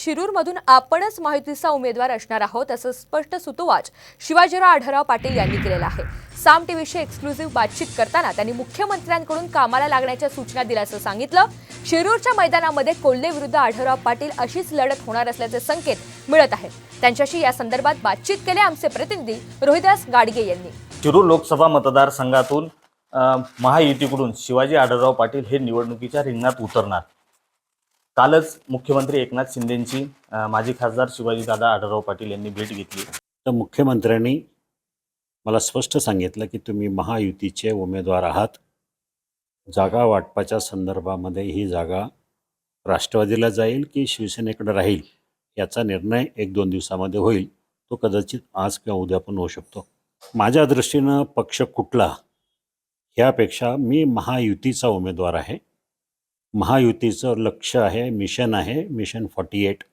शिरूरमधून आपणच माहितीचा उमेदवार असणार आहोत असं स्पष्ट सुतोवाच शिवाजीराव आढळराव पाटील यांनी केलेलं आहे. साम टीव्हीशी एक्सक्लुझिव्ह बातचीत करताना त्यांनी मुख्यमंत्र्यांकडून कामाला लागण्याच्या सूचना दिल्याचं सांगितलं. शिरूरच्या मैदानामध्ये कोल्हे विरुद्ध आढळराव पाटील अशीच लढत होणार असल्याचे संकेत मिळत आहेत. त्यांच्याशी या संदर्भात बातचीत केले आमचे प्रतिनिधी रोहिदास गाडगे यांनी. शिरूर लोकसभा मतदारसंघातून महायुतीकडून शिवाजी आढळराव पाटील हे निवडणुकीच्या रिंगणात उतरणार. कालच मुख्यमंत्री एकनाथ शिंदेंची माजी खासदार शिवाजीदादा आढळराव पाटील यांनी भेट घेतली. तर मुख्यमंत्र्यांनी मला स्पष्ट सांगितलं की तुम्ही महायुतीचे उमेदवार आहात. जागा वाटपाच्या संदर्भामध्ये ही जागा राष्ट्रवादीला जाईल की शिवसेनेकडे राहील याचा निर्णय एक दोन दिवसामध्ये होईल. तो कदाचित आज किंवा उद्या पण होऊ शकतो. माझ्या दृष्टीनं पक्ष कुठला ह्यापेक्षा मी महायुतीचा उमेदवार आहे. महायुतीचं लक्ष आहे मिशन आहे मिशन फॉर्टी एट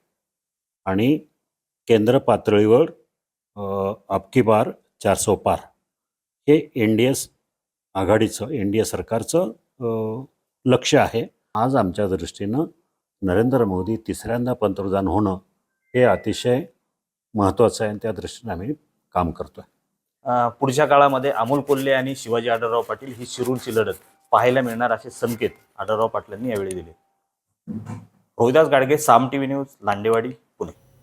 आणि केंद्र पातळीवर अबकी बार चारसो पार. हे एन डी एस आघाडीचं एन डी ए सरकारचं लक्ष आहे. आज आमच्या दृष्टीनं नरेंद्र मोदी तिसऱ्यांदा पंतप्रधान होणं हे अतिशय महत्त्वाचं आहे आणि त्या दृष्टीनं आम्ही काम करतो आहे पुढच्या काळामध्ये अमोल कोल्हे आणि शिवाजी आढळराव पाटील ही शिरूरची लढत. पाहायला मिळणार असे संकेत आढळराव पाटलांनी यावेळी दिले. Rohidas Gadge Saam TV news Landewadi.